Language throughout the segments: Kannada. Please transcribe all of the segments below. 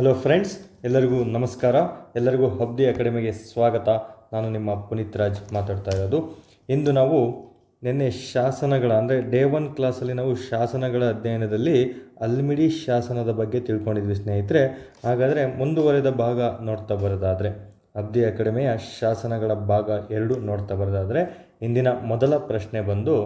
ಹಲೋ ಫ್ರೆಂಡ್ಸ್ ಎಲ್ಲರಿಗೂ ನಮಸ್ಕಾರ. ಎಲ್ಲರಿಗೂ ಹಬ್ದಿ ಅಕಾಡೆಮಿಗೆ ಸ್ವಾಗತ. ನಾನು ನಿಮ್ಮ ಪುನೀತ್ ರಾಜ್ ಮಾತಾಡ್ತಾ ಇರೋದು. ಇಂದು ನಾವು ನಿನ್ನೆ ಶಾಸನಗಳ, ಅಂದರೆ ಡೇ ಒನ್ ಕ್ಲಾಸಲ್ಲಿ ನಾವು ಶಾಸನಗಳ ಅಧ್ಯಯನದಲ್ಲಿ ಅಲ್ಮಿಡಿ ಶಾಸನದ ಬಗ್ಗೆ ತಿಳ್ಕೊಂಡಿದ್ವಿ ಸ್ನೇಹಿತರೆ. ಹಾಗಾದರೆ ಮುಂದುವರೆದ ಭಾಗ ನೋಡ್ತಾ ಬರೋದಾದರೆ ಅಬ್ದಿ ಅಕಾಡೆಮಿಯ ಶಾಸನಗಳ ಭಾಗ ಎರಡು ನೋಡ್ತಾ ಬರೋದಾದರೆ, ಇಂದಿನ ಮೊದಲ ಪ್ರಶ್ನೆ ಬಂದು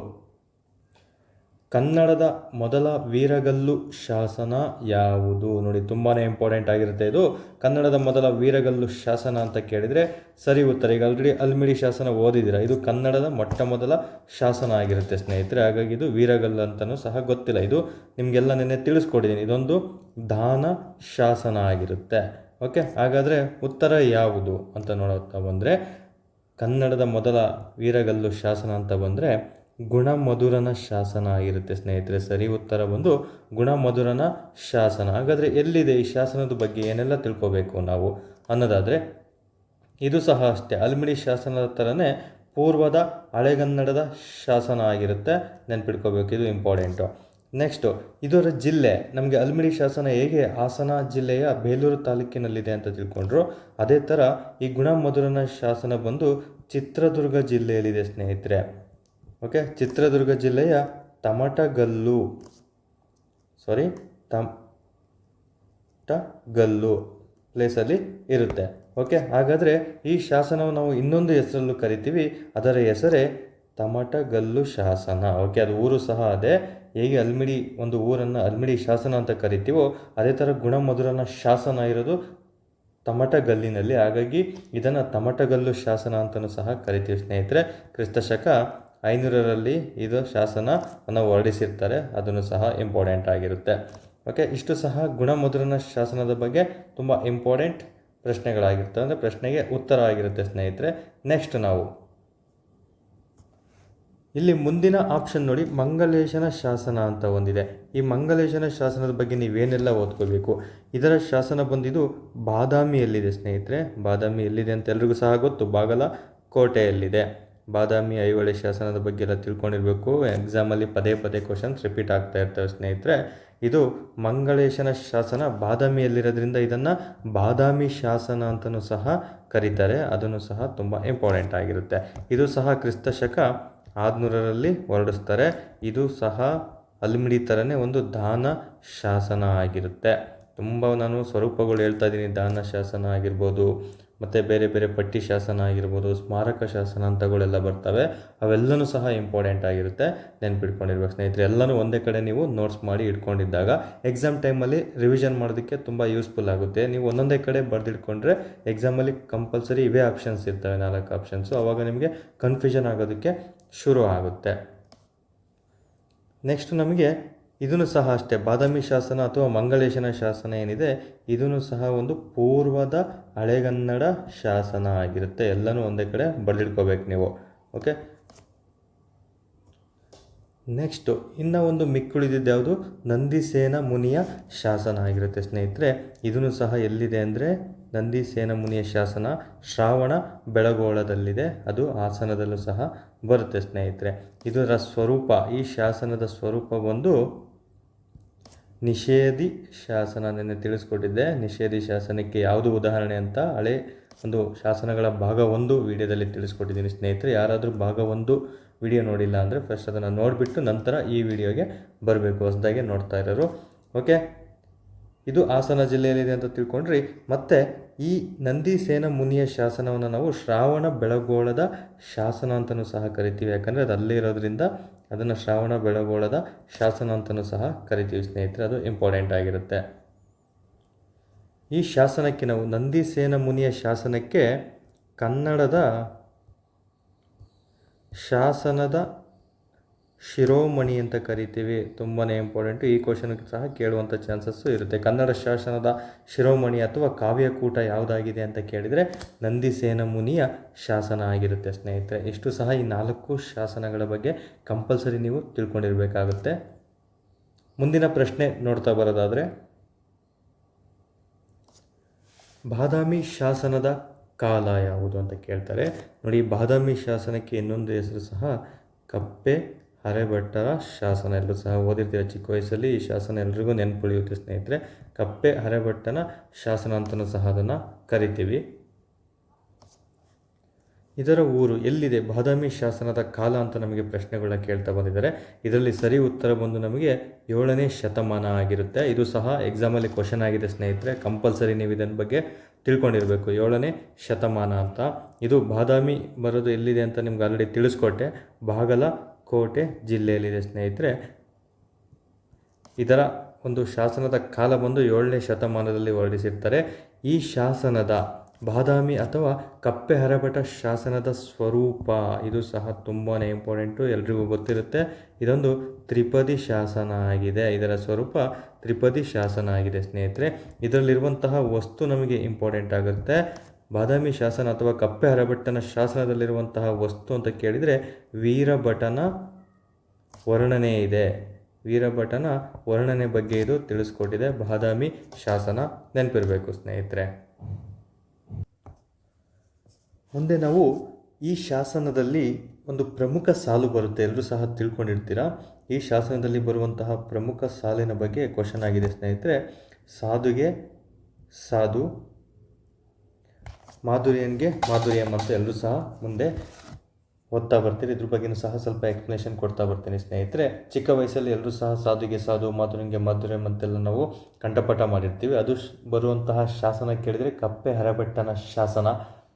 ಕನ್ನಡದ ಮೊದಲ ವೀರಗಲ್ಲು ಶಾಸನ ಯಾವುದು? ನೋಡಿ ತುಂಬಾ ಇಂಪಾರ್ಟೆಂಟ್ ಆಗಿರುತ್ತೆ ಇದು. ಕನ್ನಡದ ಮೊದಲ ವೀರಗಲ್ಲು ಶಾಸನ ಅಂತ ಕೇಳಿದರೆ ಸರಿ ಉತ್ತರ. ಈಗ ಆಲ್ರೆಡಿ ಅಲ್ಮಿಡಿ ಶಾಸನ ಓದಿದ್ದೀರಾ? ಇದು ಕನ್ನಡದ ಮೊಟ್ಟ ಮೊದಲ ಶಾಸನ ಆಗಿರುತ್ತೆ ಸ್ನೇಹಿತರೆ. ಹಾಗಾಗಿ ಇದು ವೀರಗಲ್ಲು ಅಂತಲೂ ಸಹ ಗೊತ್ತಿಲ್ಲ. ಇದು ನಿಮಗೆಲ್ಲ ನಿನ್ನೆ ತಿಳಿಸ್ಕೊಟ್ಟಿದ್ದೀನಿ. ಇದೊಂದು ದಾನ ಶಾಸನ ಆಗಿರುತ್ತೆ. ಓಕೆ ಹಾಗಾದರೆ ಉತ್ತರ ಯಾವುದು ಅಂತ ನೋಡುತ್ತಾ ಬಂದರೆ, ಕನ್ನಡದ ಮೊದಲ ವೀರಗಲ್ಲು ಶಾಸನ ಅಂತ ಬಂದರೆ ಗುಣಮಧುರನ ಶಾಸನ ಆಗಿರುತ್ತೆ, ಸ್ನೇಹಿತರೆ. ಸರಿ ಉತ್ತರ ಬಂದು ಗುಣಮಧುರನ ಶಾಸನ. ಹಾಗಾದರೆ ಎಲ್ಲಿದೆ ಈ ಶಾಸನದ ಬಗ್ಗೆ ಏನೆಲ್ಲ ತಿಳ್ಕೋಬೇಕು ನಾವು? ಅನ್ನೋದಾದರೆ, ಇದು ಸಹ ಅಷ್ಟೇ. ಅಲ್ಮಿಡಿ ಶಾಸನದ ಥರನೇ ಪೂರ್ವದ ಹಳೆಗನ್ನಡದ ಶಾಸನ ಆಗಿರುತ್ತೆ. ನೆನ್ಪಿಟ್ಕೋಬೇಕು, ಇದು ಇಂಪಾರ್ಟೆಂಟು ನೆಕ್ಸ್ಟು ಇದರ ಜಿಲ್ಲೆ. ನಮಗೆ ಅಲ್ಮಿಡಿ ಶಾಸನ ಹೇಗೆ ಹಾಸನ ಜಿಲ್ಲೆಯ ಬೇಲೂರು ತಾಲೂಕಿನಲ್ಲಿದೆ ಅಂತ ತಿಳ್ಕೊಂಡ್ರು. ಅದೇ ಥರ ಈ ಗುಣಮಧುರನ ಶಾಸನ ಬಂದು ಚಿತ್ರದುರ್ಗ ಜಿಲ್ಲೆಯಲ್ಲಿದೆ, ಸ್ನೇಹಿತರೆ. ಓಕೆ, ಚಿತ್ರದುರ್ಗ ಜಿಲ್ಲೆಯ ತಮಟಗಲ್ಲು. ಸಾರಿ ತಮಟಗಲ್ಲು ಪ್ಲೇಸಲ್ಲಿ ಇರುತ್ತೆ. ಓಕೆ, ಹಾಗಾದರೆ ಈ ಶಾಸನವು ನಾವು ಇನ್ನೊಂದು ಹೆಸರಲ್ಲೂ ಕರಿತೀವಿ. ಅದರ ಹೆಸರೇ ತಮಟಗಲ್ಲು ಶಾಸನ. ಓಕೆ, ಅದು ಊರು ಸಹ ಅದೇ. ಹೇಗೆ ಅಲ್ಮಿಡಿ, ಒಂದು ಊರನ್ನು ಅಲ್ಮಿಡಿ ಶಾಸನ ಅಂತ ಕರಿತೀವೋ, ಅದೇ ಥರ ಗುಣಮಧುರನ ಶಾಸನ ಇರೋದು ತಮಟಗಲ್ಲಿನಲ್ಲಿ. ಹಾಗಾಗಿ ಇದನ್ನು ತಮಟಗಲ್ಲು ಶಾಸನ ಅಂತಲೂ ಸಹ ಕರಿತೀವಿ ಸ್ನೇಹಿತರೆ. ಕ್ರಿಸ್ತಶಕ ಐನೂರರಲ್ಲಿ ಇದು ಶಾಸನವನ್ನು ಹೊರಡಿಸಿರ್ತಾರೆ. ಅದನ್ನು ಸಹ ಇಂಪಾರ್ಟೆಂಟ್ ಆಗಿರುತ್ತೆ. ಓಕೆ ಇಷ್ಟು ಸಹ ಗುಣಮುದ್ರನ ಶಾಸನದ ಬಗ್ಗೆ ತುಂಬ ಇಂಪಾರ್ಟೆಂಟ್ ಪ್ರಶ್ನೆಗಳಾಗಿರ್ತವೆ. ಅಂದರೆ ಪ್ರಶ್ನೆಗೆ ಉತ್ತರ ಆಗಿರುತ್ತೆ ಸ್ನೇಹಿತರೆ. ನೆಕ್ಸ್ಟ್ ನಾವು. ಇಲ್ಲಿ ಮುಂದಿನ ಆಪ್ಷನ್ ನೋಡಿ, ಮಂಗಲೇಶನ ಶಾಸನ ಅಂತ ಒಂದಿದೆ. ಈ ಮಂಗಲೇಶನ ಶಾಸನದ ಬಗ್ಗೆ ನೀವೇನೆಲ್ಲ ಓದ್ಕೋಬೇಕು ಇದರ ಶಾಸನ ಬಂದಿದ್ದು ಬಾದಾಮಿಯಲ್ಲಿದೆ ಸ್ನೇಹಿತರೆ. ಬಾದಾಮಿ ಎಲ್ಲಿದೆ ಅಂತ ಎಲ್ರಿಗೂ ಸಹ ಗೊತ್ತು. ಬಾಗಲ ಕೋಟೆಯಲ್ಲಿದೆ. ಬಾದಾಮಿ ಐಹೊಳೆ ಶಾಸನದ ಬಗ್ಗೆ ಎಲ್ಲ ತಿಳ್ಕೊಂಡಿರಬೇಕು. ಎಕ್ಸಾಮಲ್ಲಿ ಪದೇ ಪದೇ ಕ್ವಶನ್ಸ್ ರಿಪೀಟ್ ಆಗ್ತಾ ಇರ್ತವೆ ಸ್ನೇಹಿತರೆ. ಇದು ಮಂಗಳೇಶನ ಶಾಸನ ಬಾದಾಮಿಯಲ್ಲಿರೋದ್ರಿಂದ ಇದನ್ನು ಬಾದಾಮಿ ಶಾಸನ ಅಂತಲೂ ಸಹ ಕರೀತಾರೆ. ಅದನ್ನು ಸಹ ತುಂಬ ಇಂಪಾರ್ಟೆಂಟ್ ಆಗಿರುತ್ತೆ. ಇದು ಸಹ ಕ್ರಿಸ್ತ ಶಕ ಆದ್ನೂರರಲ್ಲಿ ಹೊರಡಿಸ್ತಾರೆ. ಇದು ಸಹ ಅಲ್ಮಿಡಿ ಥರನೇ ಒಂದು ದಾನ ಶಾಸನ ಆಗಿರುತ್ತೆ. ತುಂಬ ನಾನು ಸ್ವರೂಪಗಳು ಹೇಳ್ತಾ ಇದ್ದೀನಿ. ದಾನ ಶಾಸನ ಆಗಿರ್ಬೋದು ಮತ್ತು ಬೇರೆ ಬೇರೆ ಪಟ್ಟಿ ಶಾಸನ ಆಗಿರ್ಬೋದು, ಸ್ಮಾರಕ ಶಾಸನ ಅಂತಗಳೆಲ್ಲ ಬರ್ತವೆ. ಅವೆಲ್ಲನೂ ಸಹ ಇಂಪಾರ್ಟೆಂಟ್ ಆಗಿರುತ್ತೆ. ನೆನ್ಪಿಟ್ಕೊಂಡಿರ್ಬೇಕು ಸ್ನೇಹಿತರೆ, ಎಲ್ಲನೂ ಒಂದೇ ಕಡೆ ನೀವು ನೋಟ್ಸ್ ಮಾಡಿ ಇಟ್ಕೊಂಡಿದ್ದಾಗ ಎಕ್ಸಾಮ್ ಟೈಮಲ್ಲಿ ರಿವಿಷನ್ ಮಾಡೋದಕ್ಕೆ ತುಂಬ ಯೂಸ್ಫುಲ್ ಆಗುತ್ತೆ. ನೀವು ಒಂದೊಂದೇ ಕಡೆ ಬರೆದಿಟ್ಕೊಂಡ್ರೆ ಎಕ್ಸಾಮಲ್ಲಿ ಕಂಪಲ್ಸರಿ ಇವೇ ಆಪ್ಷನ್ಸ್ ಇರ್ತವೆ, ನಾಲ್ಕು ಆಪ್ಷನ್ಸು ಆವಾಗ ನಿಮಗೆ ಕನ್ಫ್ಯೂಷನ್ ಆಗೋದಕ್ಕೆ ಶುರು ಆಗುತ್ತೆ. ನೆಕ್ಸ್ಟ್ ನಮಗೆ ಇದನ್ನು ಸಹ ಅಷ್ಟೇ, ಬಾದಾಮಿ ಶಾಸನ ಅಥವಾ ಮಂಗಳೇಶನ ಶಾಸನ ಏನಿದೆ, ಇದನ್ನು ಸಹ ಒಂದು ಪೂರ್ವದ ಹಳೆಗನ್ನಡ ಶಾಸನ ಆಗಿರುತ್ತೆ. ಎಲ್ಲನೂ ಒಂದೇ ಕಡೆ ಬರೆದಿಟ್ಕೋಬೇಕು ನೀವು. ಓಕೆ? ನೆಕ್ಸ್ಟು, ಇನ್ನು ಒಂದು ಮಿಕ್ಕುಳಿದಿದ್ದು ಯಾವುದು? ನಂದಿಸೇನ ಮುನಿಯ ಶಾಸನ ಆಗಿರುತ್ತೆ ಸ್ನೇಹಿತರೆ. ಇದನ್ನು ಸಹ ಎಲ್ಲಿದೆ ಅಂದರೆ, ನಂದಿಸೇನ ಮುನಿಯ ಶಾಸನ ಶ್ರಾವಣ ಬೆಳಗೋಳದಲ್ಲಿದೆ. ಅದು ಹಾಸನದಲ್ಲೂ ಸಹ ಬರುತ್ತೆ ಸ್ನೇಹಿತರೆ. ಇದರ ಸ್ವರೂಪ, ಈ ಶಾಸನದ ಸ್ವರೂಪ ಬಂದು ನಿಷೇಧಿ ಶಾಸನ ನಿನ್ನೆ ತಿಳಿಸ್ಕೊಟ್ಟಿದ್ದೆ. ನಿಷೇಧಿ ಶಾಸನಕ್ಕೆ ಯಾವುದು ಉದಾಹರಣೆ ಅಂತ ಹಳೆ ಒಂದು ಶಾಸನಗಳ ಭಾಗ ಒಂದು ವಿಡಿಯೋದಲ್ಲಿ ತಿಳಿಸ್ಕೊಟ್ಟಿದ್ದೀನಿ ಸ್ನೇಹಿತರೆ. ಯಾರಾದರೂ ಭಾಗ ಒಂದು ವಿಡಿಯೋ ನೋಡಿಲ್ಲ ಅಂದರೆ ಫಸ್ಟ್ ಅದನ್ನು ನೋಡಿಬಿಟ್ಟು ನಂತರ ಈ ವಿಡಿಯೋಗೆ ಬರಬೇಕು ಹೊಸದಾಗಿ ನೋಡ್ತಾ ಇರೋರು. ಓಕೆ ಇದು ಹಾಸನ ಜಿಲ್ಲೆಯಲ್ಲಿದೆ ಅಂತ ತಿಳ್ಕೊಂಡ್ರಿ. ಮತ್ತು ಈ ನಂದಿಸೇನ ಮುನಿಯ ಶಾಸನವನ್ನು ನಾವು ಶ್ರಾವಣ ಬೆಳಗೋಳದ ಶಾಸನ ಅಂತಲೂ ಸಹ ಕರಿತೀವಿ. ಯಾಕಂದರೆ ಅದು ಅಲ್ಲೇ ಇರೋದ್ರಿಂದ ಅದನ್ನು ಶ್ರಾವಣ ಬೆಳಗೋಳದ ಶಾಸನ ಅಂತಲೂ ಸಹ ಕರಿತೀವಿ ಸ್ನೇಹಿತರೆ. ಅದು ಇಂಪಾರ್ಟೆಂಟ್ ಆಗಿರುತ್ತೆ. ಈ ಶಾಸನಕ್ಕೆ ನಾವು ನಂದಿಸೇನ ಮುನಿಯ ಶಾಸನಕ್ಕೆ ಕನ್ನಡದ ಶಾಸನದ ಶಿರೋಮಣಿ ಅಂತ ಕರಿತೀವಿ. ತುಂಬಾ ಇಂಪಾರ್ಟೆಂಟು ಈ ಕ್ವಶನ್ಗೆ ಸಹ ಕೇಳುವಂಥ ಚಾನ್ಸಸ್ಸು ಇರುತ್ತೆ. ಕನ್ನಡ ಶಾಸನದ ಶಿರೋಮಣಿ ಅಥವಾ ಕಾವ್ಯಕೂಟ ಯಾವುದಾಗಿದೆ ಅಂತ ಕೇಳಿದರೆ ನಂದಿಸೇನ ಮುನಿಯ ಶಾಸನ ಆಗಿರುತ್ತೆ ಸ್ನೇಹಿತರೆ. ಇಷ್ಟು ಸಹ ಈ ನಾಲ್ಕು ಶಾಸನಗಳ ಬಗ್ಗೆ ಕಂಪಲ್ಸರಿ ನೀವು ತಿಳ್ಕೊಂಡಿರಬೇಕಾಗುತ್ತೆ. ಮುಂದಿನ ಪ್ರಶ್ನೆ ನೋಡ್ತಾ ಬರೋದಾದರೆ, ಬಾದಾಮಿ ಶಾಸನದ ಕಾಲ ಯಾವುದು ಅಂತ ಕೇಳ್ತಾರೆ. ನೋಡಿ, ಬಾದಾಮಿ ಶಾಸನಕ್ಕೆ ಇನ್ನೊಂದು ಹೆಸರು ಸಹ ಕಪ್ಪೆ ಹರೆಭಟ್ಟರ ಶಾಸನ. ಎಲ್ಲರೂ ಸಹ ಓದಿರ್ತೀರ? ಚಿಕ್ಕ ವಯಸ್ಸಲ್ಲಿ ಈ ಶಾಸನ ಎಲ್ರಿಗೂ ನೆನಪುಳಿಯುತ್ತೆ ಸ್ನೇಹಿತರೆ. ಕಪ್ಪೆ ಹರೆಭಟ್ಟನ ಶಾಸನ ಅಂತಲೂ ಸಹ ಅದನ್ನು ಕರಿತೀವಿ. ಇದರ ಊರು ಎಲ್ಲಿದೆ? ಬಾದಾಮಿ ಶಾಸನದ ಕಾಲ ಅಂತ ನಮಗೆ ಪ್ರಶ್ನೆಗಳನ್ನ ಕೇಳ್ತಾ ಬಂದಿದ್ದಾರೆ. ಇದರಲ್ಲಿ ಸರಿ ಉತ್ತರ ಬಂದು ನಮಗೆ ಏಳನೇ ಶತಮಾನ ಆಗಿರುತ್ತೆ. ಇದು ಸಹ ಎಕ್ಸಾಮಲ್ಲಿ ಕ್ವಶನ್ ಆಗಿದೆ ಸ್ನೇಹಿತರೆ. ಕಂಪಲ್ಸರಿ ನೀವು ಇದನ್ನ ಬಗ್ಗೆ ತಿಳ್ಕೊಂಡಿರಬೇಕು. ಏಳನೇ ಶತಮಾನ ಅಂತ. ಇದು ಬಾದಾಮಿ ಬರೋದು ಎಲ್ಲಿದೆ ಅಂತ ನಿಮ್ಗೆ ಆಲ್ರೆಡಿ ತಿಳಿಸ್ಕೊಟ್ಟೆ. ಬಾಗಲಕೋಟೆ ಜಿಲ್ಲೆಯಲ್ಲಿದೆ ಸ್ನೇಹಿತರೆ. ಇದರ ಒಂದು ಶಾಸನದ ಕಾಲ ಬಂದು ಏಳನೇ ಶತಮಾನದಲ್ಲಿ ಹೊರಡಿಸಿರ್ತಾರೆ ಈ ಶಾಸನದ ಬಾದಾಮಿ ಅಥವಾ ಕಪ್ಪೆ ಹರಭಟ ಶಾಸನದ ಸ್ವರೂಪ, ಇದು ಸಹ ತುಂಬಾ ಇಂಪಾರ್ಟೆಂಟು ಎಲ್ರಿಗೂ ಗೊತ್ತಿರುತ್ತೆ. ಇದೊಂದು ತ್ರಿಪದಿ ಶಾಸನ ಆಗಿದೆ. ಇದರ ಸ್ವರೂಪ ತ್ರಿಪದಿ ಶಾಸನ ಆಗಿದೆ ಸ್ನೇಹಿತರೆ. ಇದರಲ್ಲಿರುವಂತಹ ವಸ್ತು ನಮಗೆ ಇಂಪಾರ್ಟೆಂಟ್ ಆಗುತ್ತೆ. ಬಾದಾಮಿ ಶಾಸನ ಅಥವಾ ಕಪ್ಪೆ ಹರಭಟ್ಟನ ಶಾಸನದಲ್ಲಿರುವಂತಹ ವಸ್ತು ಅಂತ ಕೇಳಿದರೆ ವೀರಭಟನ ವರ್ಣನೆ ಇದೆ. ವೀರಭಟನ ವರ್ಣನೆ ಬಗ್ಗೆ ಇದು ತಿಳಿಸ್ಕೊಟ್ಟಿದೆ ಬಾದಾಮಿ ಶಾಸನ ನೆನಪಿರಬೇಕು ಸ್ನೇಹಿತರೆ. ಮುಂದೆ ನಾವು ಈ ಶಾಸನದಲ್ಲಿ ಒಂದು ಪ್ರಮುಖ ಸಾಲು ಬರುತ್ತೆ. ಎಲ್ಲರೂ ಸಹ ತಿಳ್ಕೊಂಡಿರ್ತೀರಾ? ಈ ಶಾಸನದಲ್ಲಿ ಬರುವಂತಹ ಪ್ರಮುಖ ಸಾಲಿನ ಬಗ್ಗೆ ಕ್ವಶನ್ ಆಗಿದೆ ಸ್ನೇಹಿತರೆ. ಸಾಧುಗೆ ಸಾಧು ಮಾಧುರ್ಯನ್ಗೆ ಮಾಧುರ್ಯ ಮತ್ತು ಎಲ್ಲರೂ ಸಹ ಮುಂದೆ ಓದ್ತಾ ಬರ್ತೀರಿ. ಇದ್ರ ಬಗ್ಗೆನೂ ಸಹ ಸ್ವಲ್ಪ ಎಕ್ಸ್ಪ್ಲನೇಷನ್ ಕೊಡ್ತಾ ಬರ್ತೀನಿ ಸ್ನೇಹಿತರೆ. ಚಿಕ್ಕ ವಯಸ್ಸಲ್ಲಿ ಎಲ್ಲರೂ ಸಹ ಸಾಧುಗೆ ಸಾಧು ಮಾಧುರ್ಯಂಗೆ ಮಾಧುರ್ಯ ಅಂತೆಲ್ಲ ನಾವು ಕಂಠಪಾಠ ಮಾಡಿರ್ತೀವಿ. ಅದು ಬರುವಂತಹ ಶಾಸನ ಕೇಳಿದರೆ ಕಪ್ಪೆ ಹರಬೆಟ್ಟನ ಶಾಸನ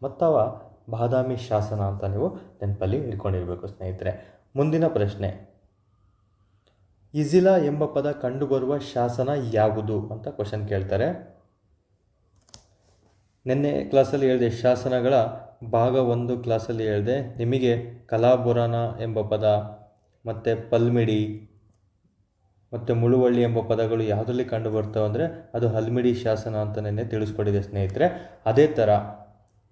ಮತ್ತವ ಬಾದಾಮಿ ಶಾಸನ ಅಂತ ನೀವು ನೆನಪಲ್ಲಿ ಇಟ್ಕೊಂಡಿರಬೇಕು ಸ್ನೇಹಿತರೆ. ಮುಂದಿನ ಪ್ರಶ್ನೆ. ಇಜಿಲಾ ಎಂಬ ಪದ ಕಂಡುಬರುವ ಶಾಸನ ಯಾವುದು ಅಂತ ಕ್ವಶನ್ ಕೇಳ್ತಾರೆ. ನಿನ್ನೆ ಕ್ಲಾಸಲ್ಲಿ ಹೇಳಿದೆ, ಶಾಸನಗಳ ಭಾಗ ಒಂದು ಕ್ಲಾಸಲ್ಲಿ ಹೇಳಿದೆ, ನಿಮಗೆ ಕಲಾಬುರಾನ ಎಂಬ ಪದ, ಮತ್ತು ಪಲ್ಮಿಡಿ, ಮತ್ತು ಮುಳುವಳ್ಳಿ ಎಂಬ ಪದಗಳು ಯಾವುದರಲ್ಲಿ ಕಂಡು ಬರ್ತವೆ ಅಂದರೆ ಅದು ಹಲ್ಮಿಡಿ ಶಾಸನ ಅಂತ ನೆನ್ನೆ ತಿಳಿಸ್ಕೊಟ್ಟಿದೆ ಸ್ನೇಹಿತರೆ. ಅದೇ ಥರ